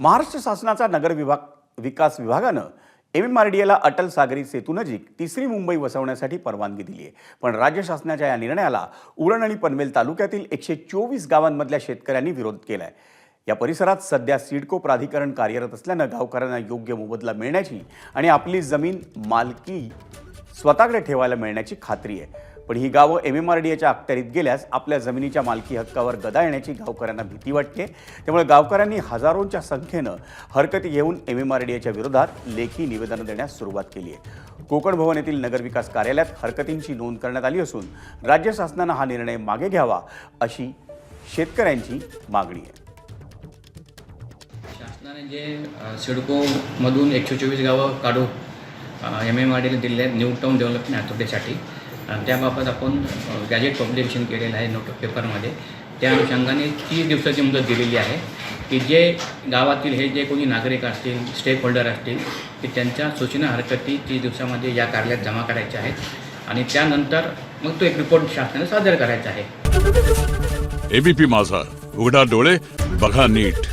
महाराष्ट्र शासनाचा नगर विभाग विकास विभागानं एम. एम. आर. डी. एला अटल सागरी सेतूनजीक तिसरी मुंबई वसवण्यासाठी परवानगी दिली आहे पण राज्य शासनाच्या या निर्णयाला उरण आणि पनवेल तालुक्यातील एकशे चोवीस गावांमधल्या शेतकऱ्यांनी विरोध केला आहे या परिसरात सध्या सिडको प्राधिकरण कार्यरत असल्यानं गावकऱ्यांना योग्य मोबदला मिळण्याची आणि आपली जमीन मालकी स्वतःकडे ठेवायला मिळण्याची खात्री आहे. पण ही गावं एम एम आर डी एच्या अखत्यारीत गेल्यास आपल्या जमिनीच्या मालकी हक्कावर गदा येण्याची गावकऱ्यांना भीती वाटते. त्यामुळे गावकऱ्यांनी हजारोंच्या संख्येनं हरकती घेऊन एम एम आर डी एच्या विरोधात लेखी निवेदनं देण्यास सुरुवात केली आहे. कोकण भवन येथील नगरविकास कार्यालयात हरकतींची नोंद करण्यात आली असून राज्य शासनानं हा निर्णय मागे घ्यावा अशी शेतकऱ्यांची मागणी आहे. शासनाने जे सिडकोमधून एकशे चोवीस गावं काढून एम एम आर डीला दिले आहेत न्यू टाऊन डेव्हलपमेंट अथॉरिटीसाठी त्याबाबत आपण गॅजेट पब्लिकेशन केलेलं आहे नोट पेपरमध्ये त्या अनुषंगाने तीस दिवसाची मुदत दिलेली आहे की जे गावातील हे जे कोणी नागरिक असतील स्टेक होल्डर असतील की त्यांच्या सूचना हरकती तीस दिवसामध्ये या कार्यालयात जमा करायच्या आहेत. आणि त्यानंतर मग तो एक रिपोर्ट शासनाने सादर करायचा आहे. एबीपी माझा. उघडा डोळे बघा नीट.